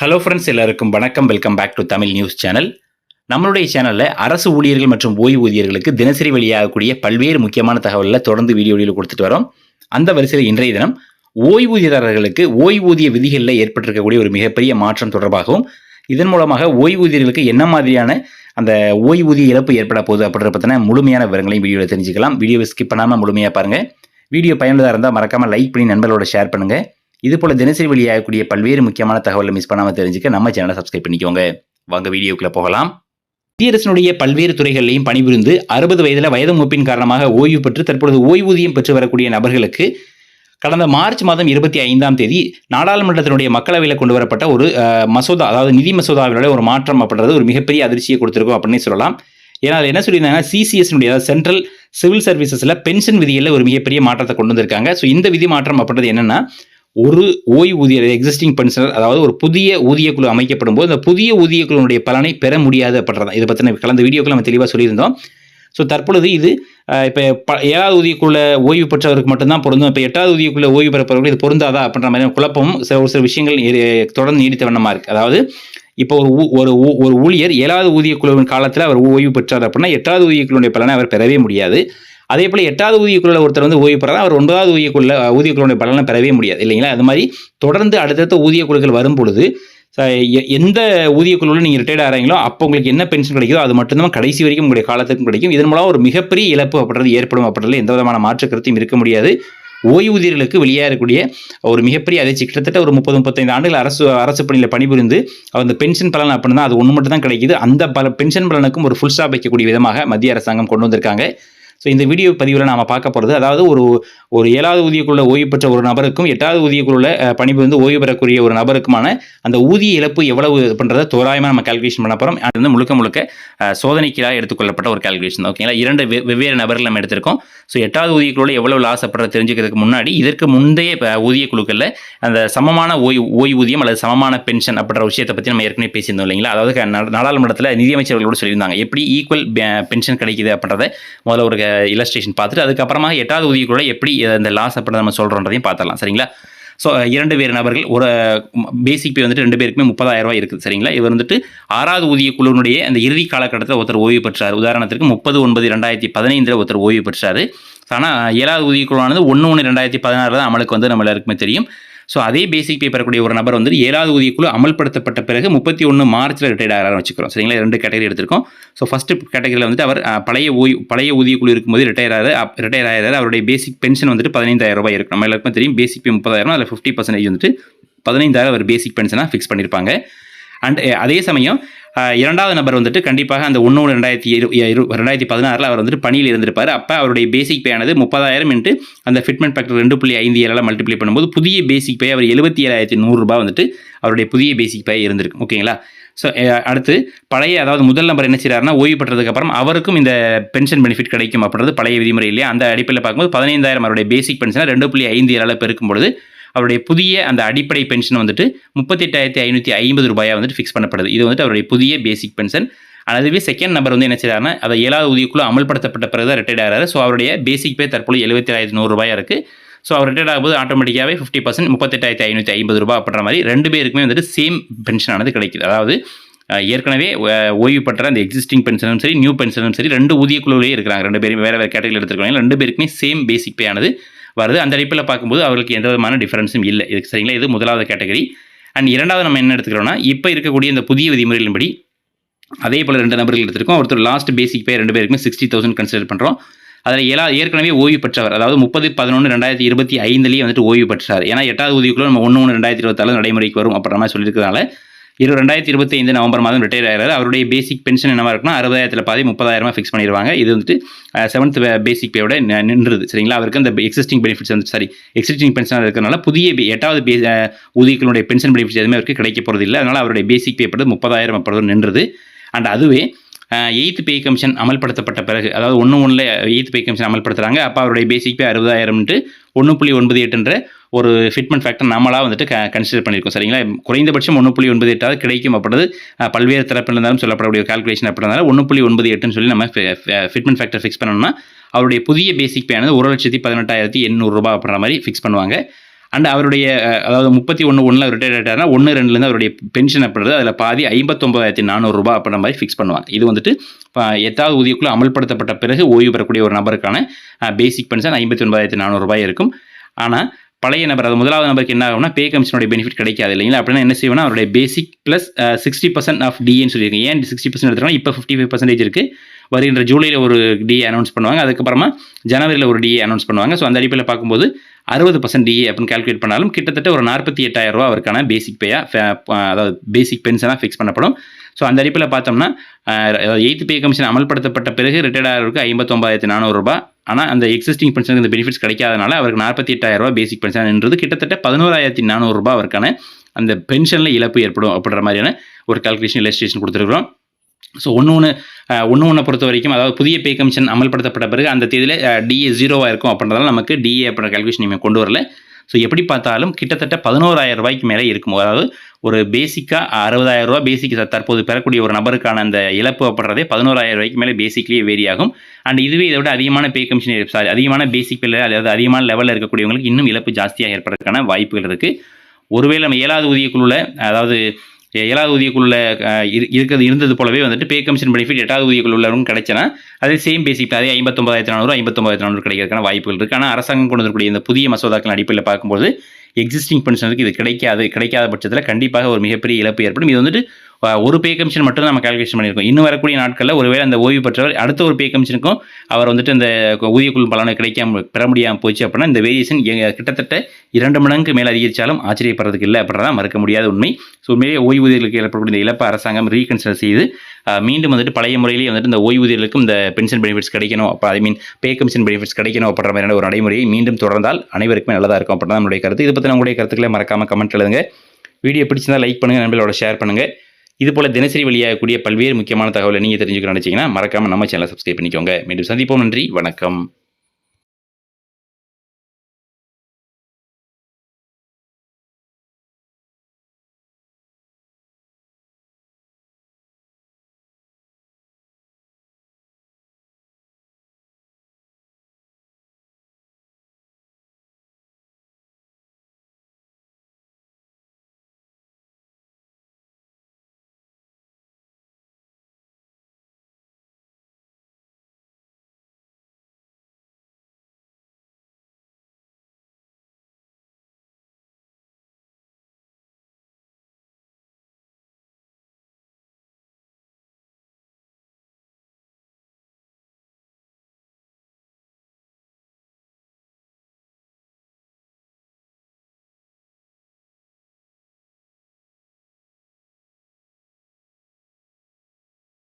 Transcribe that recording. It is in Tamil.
ஹலோ ஃப்ரெண்ட்ஸ் எல்லாருக்கும் வணக்கம். Welcome back to Tamil news channel நம்மளுடைய சேனலில் அரசு ஊழியர்கள் மற்றும் ஓய்வூதியர்களுக்கு தினசரி வெளியாகக்கூடிய பல்வேறு முக்கியமான தகவலில் தொடர்ந்து வீடியோவில் கொடுத்துட்டு வரோம். அந்த வரிசையில் இன்றைய தினம் ஓய்வூதியதாரர்களுக்கு ஓய்வூதிய விதிகளில் ஏற்பட்டிருக்கக்கூடிய ஒரு மிகப்பெரிய மாற்றம் தொடர்பாகவும் இதன் மூலமாக ஓய்வூதியர்களுக்கு என்ன மாதிரியான அந்த ஓய்வூதிய இழப்பு ஏற்பட போகுது அப்படின்ற பற்றின முழுமையான விவரங்களையும் வீடியோவில் தெரிஞ்சுக்கலாம். வீடியோவை ஸ்கிப் பண்ணாமல் முழுமையாக பாருங்கள் வீடியோ பயனுள்ளதாக இருந்தால் மறக்காமல் லைக் பண்ணி நண்பர்களோட ஷேர் பண்ணுங்கள் இது போல தினசரி வெளியாகக்கூடிய பல்வேறு முக்கியமான தகவலை மிஸ் பண்ணாமல் தெரிஞ்சுக்க நம்ம சேனலை சப்ஸ்கிரைப் பண்ணிக்கோங்க. வாங்க வீடியோக்குள்ள போகலாம். மத்திய பல்வேறு துறைகளிலையும் பணிபுரிந்து அறுபது வயதில் வயது மூப்பின் காரணமாக ஓய்வு பெற்று தற்பொழுது ஓய்வூதியம் பெற்று வரக்கூடிய நபர்களுக்கு கடந்த மார்ச் மாதம் இருபத்தி ஐந்தாம் தேதி நாடாளுமன்றத்தினுடைய மக்களவையில் கொண்டு வரப்பட்ட ஒரு மசோதா அதாவது நிதி மசோதாவினுடைய ஒரு மாற்றம் அப்படின்றது ஒரு மிகப்பெரிய அதிர்ச்சியை கொடுத்துருக்கோம் அப்படின்னு சொல்லலாம். ஏன்னா என்ன சொல்லியிருந்தாங்கன்னா சிசிஎஸ்னுடைய அதாவது சென்ட்ரல் சிவில் சர்வீசஸில் பென்ஷன் விதிகளில் ஒரு மிகப்பெரிய மாற்றத்தை கொண்டு வந்திருக்காங்க. ஸோ இந்த விதி மாற்றம் அப்படின்றது என்னென்னா ஒரு ஓய்வூதியர் எக்ஸிஸ்டிங் பென்ஷனர் அதாவது ஒரு புதிய ஊதியக்குழு அமைக்கப்படும் போது அந்த புதிய ஊதியக்குழுனுடைய பலனை பெற முடியாது அப்படின்றதான் இதை பற்றின கலந்த வீடியோக்கள் நம்ம தெளிவாக சொல்லியிருந்தோம். ஸோ தற்பொழுது இது இப்போ ப ஏழாவது ஊதியக்குள்ள ஓய்வு பெற்றவருக்கு மட்டும்தான் பொருந்தும். இப்போ எட்டாவது ஊதியக்குள்ள ஓய்வு பெறப்பவர்கள் இது பொருந்தாதா அப்படின்ற மாதிரி குழப்பமும் சில ஒரு சில விஷயங்கள் தொடர்ந்து நீடித்த வண்ணமாக இருக்குது அதாவது இப்போ ஒரு ஊ- ஒரு ஊ- ஒரு ஊழியர் ஏழாவது ஊதியக்குழுவின் காலத்தில் அவர் ஓய்வு பெற்றார் அப்படின்னா எட்டாவது ஊதியக்குழுடைய பலனை அவர் பெறவே முடியாது. அதே போல் எட்டாவது ஊதியக்குள்ள ஒருத்தர் வந்து ஓய்வு பெறார்? அவர் ஒன்பதாவது ஊதியக்குள்ள ஊதியக்குழுடைய பலனை பெறவே முடியாது இல்லைங்களா? அது மாதிரி தொடர்ந்து அடுத்தடுத்த ஊதியக்குழுக்கள் வரும் பொழுது எ- எந்த ஊதியக்குழுவில் நீங்கள் ரிட்டையர்ட் ஆகிறீங்களோ அப்போ உங்களுக்கு என்ன பென்ஷன் கிடைக்குதோ அது மட்டும்தான் கடைசி வரைக்கும் உங்களுடைய காலத்துக்கும் கிடைக்கும். இதன் மூலம் ஒரு மிகப்பெரிய இழப்பு அப்படின்றது ஏற்படும் அப்படின்றதுல எந்த விதமான மாற்று கருத்தையும் இருக்க முடியாது. ஓய்வூதியர்களுக்கு வெளியேறக்கூடிய ஒரு மிகப்பெரிய அதிர்ச்சி. கிட்டத்தட்ட ஒரு முப்பது முப்பத்தைந்து ஆண்டுகள் அரசு அரசு பணியில் பணிபுரிந்து அந்த பென்ஷன் பலன் அப்படின்னா அது ஒன்று மட்டும் தான் கிடைக்குது. அந்த பல பென்ஷன் பலனுக்கும் ஒரு ஃபுல் ஸ்டாப் வைக்கக்கூடிய விதமாக மத்திய அரசாங்கம் கொண்டு வந்திருக்காங்க. ஸோ இந்த வீடியோ பதிவில் நாம் பார்க்க போகிறது அதாவது ஒரு ஒரு ஏழாவது ஊதியக்குள்ள ஓய்வு பெற்ற ஒரு நபருக்கும் எட்டாவது ஊதியக்குள்ள அஹ், பணிபுரிந்து ஓய்வு பெறக்கூடிய ஒரு நபருக்குமான அந்த ஊதிய இழப்பு எவ்வளவு பண்ணுறதை தோராயமாக நம்ம கால்குலேஷன் பண்ண போகிறோம் அது வந்து முழுக்க முழுக்க சோதனைக்கீழாக எடுத்துக்கொள்ளப்பட்ட ஒரு கால்குலேஷன் ஓகேங்களா இரண்டு வெ- வெவ்வேறு நபர்கள் நம்ம எடுத்திருக்கோம். ஸோ எட்டாவது ஊதியக்குழுல எவ்வளவு லாஸ் அப்படின்றத தெரிஞ்சுக்கிறதுக்கு முன்னாடி இதற்கு முந்தைய ஊதிய குழுக்களில் அந்த சமமான ஓய்வு ஓய்வூதியம் அல்லது சமமான பென்ஷன் அப்படின்ற விஷயத்தை பற்றி நம்ம ஏற்கனவே பேசியிருந்தோம் இல்லைங்களா? அதாவது நாடாளுமன்றத்தில் நிதியமைச்சர்களோட சொல்லியிருந்தாங்க. எப்படி ஈக்குவல் பென்ஷன் கிடைக்குது அப்படின்றத முதல்ல ஒரு இலஸ்ட்ரேஷன் பார்த்துட்டு அதுக்கப்புறமா எட்டாவது உதவிக்குள்ள எப்படி இந்த லாஸ் அப்படின்றத நம்ம சொல்கிறோன்றதையும் பார்த்துடலாம். சரிங்களா? ஸோ இரண்டு பேர் நபர்கள் ஒரு பேசிக் பே வந்துட்டு ரெண்டு பேருக்குமே முப்பதாயிரம் ரூபாய் இருக்குது. சரிங்களா? இவர் வந்துட்டு ஆறாவது ஊதிய குழுவினுடைய அந்த இறுதி காலகட்டத்தில் ஒருத்தர் ஓய்வு பெற்றார். உதாரணத்திற்கு முப்பது ஒன்பது ரெண்டாயிரத்தி பதினைந்தில் ஒருத்தர் ஓய்வு பெற்றார். ஆனால் ஏழாவது ஊதிய குழுவானது ஒன்று ஒன்று ரெண்டாயிரத்தி பதினாறு தான் அமலுக்கு வந்து நம்ம எல்லாருக்குமே தெரியும். ஸோ அதே பேசிக் பே பெறக்கூடிய ஒரு நபர் வந்து ஏழாவது ஊதியக்குழு அமல்படுத்தப்பட்ட பிறகு முப்பத்தி ஒன்று மார்ச்சில் ரிட்டையர் ஆகிறார் வச்சுக்கிறோம். சரிங்களா? ரெண்டு கேட்டகரி எடுத்திருக்கோம். ஸோ ஃபஸ்ட்டு கேட்டகரியில் வந்துட்டு அவர் பழைய ஓய் பழைய ஊதியக்குழு இருக்கும்போது ரிட்டையர் ஆகிறார் ரிட்டையர் ஆகிறார். அவருடைய பேசிக் பென்ஷன் வந்துட்டு பதினைந்தாயிரம் ரூபாய் இருக்கும் நம்ம எல்லாருக்கும் தெரியும். பேசிக் பே முப்பதாயிரம் அதில் ஃபிஃப்டி பர்சன்டேஜ் வந்துட்டு பதினைந்தாயிரம் அவர் பேசிக் பென்ஷனாக ஃபிக்ஸ் பண்ணியிருப்பாங்க அண்ட் அதே சமயம் இரண்டாவது நபர் வந்துட்டு கண்டிப்பாக அந்த ஒன்று ரெண்டாயிரத்தி இரு ரெண்டாயிரத்தி பதினாறில் அவர் வந்துட்டு பணியில் இருந்திருப்பார். அப்போ அவருடைய பேசிக் பே ஆனது முப்பதாயிரம் என்று அந்த ஃபிட்மெண்ட் ஃபேக்டர் ரெண்டு புள்ளி ஐந்து ஏழால் மல்டிப்ளை பண்ணும்போது புதிய பேசிக் பே அவர் எழுபத்தி ஏழாயிரத்தி நூறுரூபா வந்துட்டு அவருடைய புதிய பேசிக் பே இருந்திருக்கு ஓகேங்களா ஸோ அடுத்து பழைய அதாவது முதல் நம்பர் என்ன செய்கிறாருன்னா ஓய்வு பெற்றதுக்கப்புறம் அவருக்கும் இந்த பென்ஷன் பெனிஃபிட் கிடைக்கும் அப்படின்றது பழைய விதிமுறை இல்லையா? அந்த அடிப்படையில் பார்க்கும்போது பதினைந்தாயிரம் அவருடைய பேசிக் பென்ஷனை ரெண்டு புள்ளி ஐந்து ஏழால் பெருக்கும் பொழுது அவருடைய புதிய அந்த அடிப்படை பென்ஷன் வந்துட்டு முப்பத்தெட்டாயிரத்தி ஐநூற்றி ஐம்பது ரூபாயாக வந்துட்டு ஃபிக்ஸ் பண்ணப்படுது. இது வந்துட்டு அவருடைய புதிய பேசிக் பென்ஷன் அதுவே செகண்ட் நம்பர் வந்து என்ன செய்றாருன்னா அதை ஏழாவது ஊதியக்குழு அமல்படுத்தப்பட்ட பிறகு தான் ரிட்டையர் ஆகிறாரு ஸோ அவருடைய பேசிக் பே தற்போது எழுபத்தேழாயிரத்தி நூறுரூபாயாக இருக்குது ஸோ அவர் ரிட்டையர் ஆகும்போது ஆட்டோமேட்டிக்காகவே ஃபிஃப்டி பர்சன்ட் முப்பத்தெட்டாயிரத்தி ஐநூற்றி ஐம்பது ரூபாய் அப்படின்ற மாதிரி ரெண்டு பேருக்குமே வந்துட்டு சேம் பென்ஷன் ஆனது கிடைக்குது. அதாவது ஏற்கனவே ஓய்வு பெற்ற அந்த எக்ஸிஸ்டிங் பென்ஷனும் சரி நியூ பென்ஷனும் சரி ரெண்டு ஊதியக்குழுவிலே இருக்கிறாங்க. ரெண்டு பேரும் வேறு வேறு கேட்டகரியில் எடுத்துருக்காங்க ரெண்டு பேருக்குமே சேம் பேசிக் பே ஆனது வருது. அந்த அடிப்பில் பார்க்கும்போது அவர்களுக்கு எந்த விதமான டிஃபரன்ஸும் இல்லை. இது சரிங்களா? இது முதலாவது கேட்டகரி அண்ட் இரண்டாவது நம்ம என்ன எடுத்துக்கிறோம்னா இப்போ இருக்கக்கூடிய இந்த புதிய விதிமுறைகளின்படி அதே போல் ரெண்டு நபர்கள் எடுத்திருக்கோம். ஒருத்தர் லாஸ்ட் பேசிக் பே ரெண்டு பேருக்குமே சிக்ஸ்டி தௌசண்ட் கன்சிடர் பண்ணுறோம் அதில் ஏழா ஏற்கனவே ஓய்வு பெற்றவர் அதாவது முப்பது பதினொன்று ரெண்டாயிரத்தி இருபத்தி ஐந்துலேயே வந்துட்டு ஓய்வு பெற்றார். ஏன்னா எட்டாவது உதவிக்குள்ளே நம்ம ஒன்று ஒன்று ரெண்டாயிரத்தி இருபத்தாலும் நடைமுறைக்கு வரும் அப்படின்ற மாதிரி சொல்லியிருக்கிறதுனால இரு ரெண்டாயிரத்தி இருபத்தி ஐந்து நவம்பர் மாதம் ரிட்டையர் ஆகிறார். அவருடைய பேசிக் பென்ஷன் என்னவாக இருக்குன்னா அறுபதாயிரத்தில் பாதி முப்பதாயிரமா ஃபிக்ஸ் பண்ணிடுவாங்க. இது வந்துட்டு செவன்த் பேசிக் பேயோட நின்றுது. சரிங்களா? அவருக்கு அந்த எக்ஸிஸ்டிங் பெனிஃபிட்ஸ் வந்து சாரி எக்ஸிஸ்டிங் பென்ஷனாக இருக்கிறனால புதிய பே- எட்டாவது பே ஊதியங்களுடைய பென்ஷன் பெனிஃபிட்ஸ் எதுவுமே அவருக்கு கிடைக்க போகிறது இல்லை. அதனால் அவருடைய பேசிக் பே படுறது முப்பதாயிரம் அப்படி நின்றுது. அண்ட் அதுவே எயித் பே கமிஷன் அமல்படுத்தப்பட்ட பிறகு அதாவது ஒன்று ஒன்றில் எயித் பே கமிஷன் அமல்படுத்துகிறாங்க அப்போ அவருடைய பேசிக் பே அறுபதாயிரம்ட்டு ஒன்று புள்ளி ஒன்பது எட்டுன்ற ஒரு ஃபிட்மெண்ட் ஃபேக்டர் நம்மளாக வந்துட்டு க கன்சிடர் பண்ணியிருக்கோம் சரிங்களா? குறைந்தபட்சம் ஒன்று புள்ளி ஒன்பது எட்டாவது கிடைக்கும் அப்படின்றது பல்வேறு தரப்பில் இருந்தாலும் சொல்லப்படக்கூடிய கால்குலேஷன் அப்படின்றதால ஒன்று புள்ளி ஒன்பது எட்டுன்னு சொல்லி நம்ம ஃபிட்மெண்ட் ஃபேக்டர் ஃபிக்ஸ் பண்ணோம்னா அவருடைய புதிய பேசிக் பே ஆனது ஒரு லட்சத்தி பதினெட்டாயிரத்தி எண்ணூறுரூபா அப்படின்ற மாதிரி ஃபிக்ஸ் பண்ணுவாங்க. அண்ட் அவருடைய அதாவது முப்பத்தி ஒன்று ஒன்றில் ரிட்டையர் ஆகிட்டார்னா ஒன்று ரெண்டுலேருந்து அவருடைய பென்ஷன் அப்படின்றது அதில் பாதி ஐம்பத்தொம்பதாயிரத்தி நானூறுரூபா அப்படின்ற மாதிரி ஃபிக்ஸ் பண்ணுவாங்க. இது வந்துட்டு இப்போ எட்டாவது ஊதியக்குழு அமல்படுத்தப்பட்ட பிறகு ஓய்வு பெறக்கூடிய ஒரு நபருக்கான பேசிக் பென்ஷன் ஐம்பத்தி ஒன்பதாயிரத்தி நானூறுரூபாய் இருக்கும். ஆனால் பழைய நபர் அது முதலாவது நபருக்கு என்ன ஆகும்னா பே கமிஷனுடைய பெனிஃபிட் கிடைக்காது இல்லைங்களா? அப்படின்னா என்ன செய்வோம்னா அவருடைய basic plus sixty percent of டிஏன்னு சொல்லியிருக்கேன் ஏன் சிக்ஸ்டி பர்சன்ட் எடுத்துக்கலாம் இப்போ ஃபிஃப்டி ஃபைவ் பர்சன்டேஜ் இருக்குது வருகின்ற ஜூலையில் ஒரு டிஏ அனௌன்ஸ் பண்ணுவாங்க. அதுக்கப்புறமா ஜனவரியில் ஒரு டிஏ அனௌன்ஸ் பண்ணுவாங்க. ஸோ அந்த அடிப்படையில் பார்க்கும்போது அறுபது பர்சன்ட் டிஏ அப்படின்னு கால்குலேட் பண்ணாலும் கிட்டத்தட்ட ஒரு நாற்பத்தி எட்டாயிரம் ரூபா அவருக்கான பேசிக் பேயாக அதாவது பேசிக் பென்ஷனாக ஃபிக்ஸ் பண்ணப்படும். ஸோ அந்த அடிப்பில் பார்த்தோம்னா எயித்து பே கமிஷன் அமல்படுத்தப்பட்ட பிறகு ரிட்டையர்ட் ஆகிறவருக்கு ஐம்பத்தொம்பதாயிரத்தி நானூறுரூபா ஆனால் அந்த எக்ஸிஸ்டிங் பென்ஷனுக்கு இந்த பெனிஃபிட்ஸ் கிடைக்காதனால அவருக்கு நாற்பத்தி எட்டாயிரம் ரூபா பேசிக் பென்ஷன்ன்றது கிட்டத்தட்ட பதினோராயிரத்தி நானூறுரூபா அவருக்கான அந்த பென்ஷனில் இழப்பு ஏற்படும் அப்படின்ற மாதிரியான ஒரு கால்குலேஷன் இல்லஸ்ட்ரேஷன் கொடுத்துருக்குறோம். ஸோ ஒன்று ஒன்று ஒன்று ஒன்றை பொறுத்த வரைக்கும் அதாவது புதிய பே கமிஷன் அமல்படுத்தப்பட்ட பிறகு அந்த தேதியில் டிஏ ஜீரோவாக இருக்கும் அப்படின்றதால நமக்கு டிஏ அப்படின்ற கால்குலேஷன் நீங்கள் கொண்டு வரல. ஸோ எப்படி பார்த்தாலும் கிட்டத்தட்ட பதினோராயிரம் ரூபாய்க்கு மேலே இருக்கும். அதாவது ஒரு பேசிக்காக அறுபதாயிரம் ரூபா பேசிக் தற்போது பெறக்கூடிய ஒரு நபருக்கான அந்த இழப்பு அப்படின்றதே பதினோராயிரம் ரூபாய்க்கு மேலே பேசிக்லேயே வேரி ஆகும். அண்ட் இதுவே இதை விட அதிகமான பே கமிஷன் சாரி அதிகமான பேசிக் பில்ல அதாவது அதிகமான லெவலில் இருக்கக்கூடியவங்களுக்கு இன்னும் இழப்பு ஜாஸ்தியாக ஏற்படுறதுக்கான வாய்ப்புகள் இருக்குது ஒருவேளை நம்ம ஏழாவது ஊதியக்குழுவில் அதாவது ஏழாவது ஊதியக்குழுல இருக்கிறது இருந்தது போலவே வந்துட்டு பே கமிஷன் பெனிஃபிட் எட்டாவது ஊதியக்குள்ள உள்ளவங்க கிடைச்சனா அதே சேம் பேசிக் அதே ஐம்பத்தொம்பதாயிரத்தி நானூறு ஐம்பத்தொம்பதாயிரத்தி நானூறு கிடைக்கிறதுக்கான வாய்ப்புகள் இருக்குது ஆனால் அரசாங்கம் கொண்டு வரக்கூடிய இந்த புதிய மசோதாக்கள் அடிப்படையில் பார்க்கும்போது எக்ஸிஸ்டிங் பென்ஷனுக்கு இது கிடைக்காது கிடைக்காத பட்சத்தில் கண்டிப்பாக ஒரு மிகப்பெரிய இழப்பு ஏற்படும். இது வந்துட்டு ஒரு பே கமிஷன் மட்டும் நம்ம கால்குலேஷன் பண்ணியிருக்கோம். இன்னும் வரக்கூடிய நாட்களில் ஒருவேளை அந்த ஓய்வு பெற்றவர் அடுத்த ஒரு பே கமிஷனுக்கும் அவர் வந்துட்டு அந்த ஊதியக்குழு பலனை கிடைக்காம பெற முடியாமல் போச்சு அப்படின்னா இந்த வேரியேஷன் கிட்டத்தட்ட இரண்டு மடங்கு மேலே அதிகரித்தாலும் ஆச்சரியப்படுறதுக்கு இல்லை அப்படின்றதான் மறுக்க முடியாத உண்மை. ஸோ உண்மையிலே ஓய்வூதியர்களுக்கு ஏற்படக்கூடிய இந்த இழப்பை அரசாங்கம் ரீகன்சிடர் செய்து மீண்டும் வந்துட்டு பழைய முறையிலேயே வந்துட்டு இந்த ஓய்வூதியர்களுக்கும் இந்த பென்ஷன் பெனிஃபிட்ஸ் கிடைக்கணும். அப்போ ஐ மீன் பே கமிஷன் பெனிஃபிட்ஸ் கிடைக்கணும் அப்படின்ற மாதிரியான ஒரு நடைமுறையை மீண்டும் தொடர்ந்தால் அனைவருக்குமே நல்லதாக இருக்கும் அப்படின்னா நம்மளுடைய கருத்து. இது பற்றி உங்களுடைய கருத்துக்களை மறக்காமல் கமெண்ட் எழுதுங்க. வீடியோ பிடிச்சிருந்தால் லைக் பண்ணுங்கள் நண்பர்களோட ஷேர் பண்ணுங்கள் இது போல தினசரி வெளியாகக்கூடிய பல்வேறு முக்கியமான தகவலை நீங்கள் தெரிஞ்சுக்கணும் நினச்சிங்கன்னா மறக்காமல் நம்ம சேனலை சப்ஸ்கிரைப் பண்ணிக்கோங்க. மீண்டும் சந்திப்போம். நன்றி. வணக்கம்.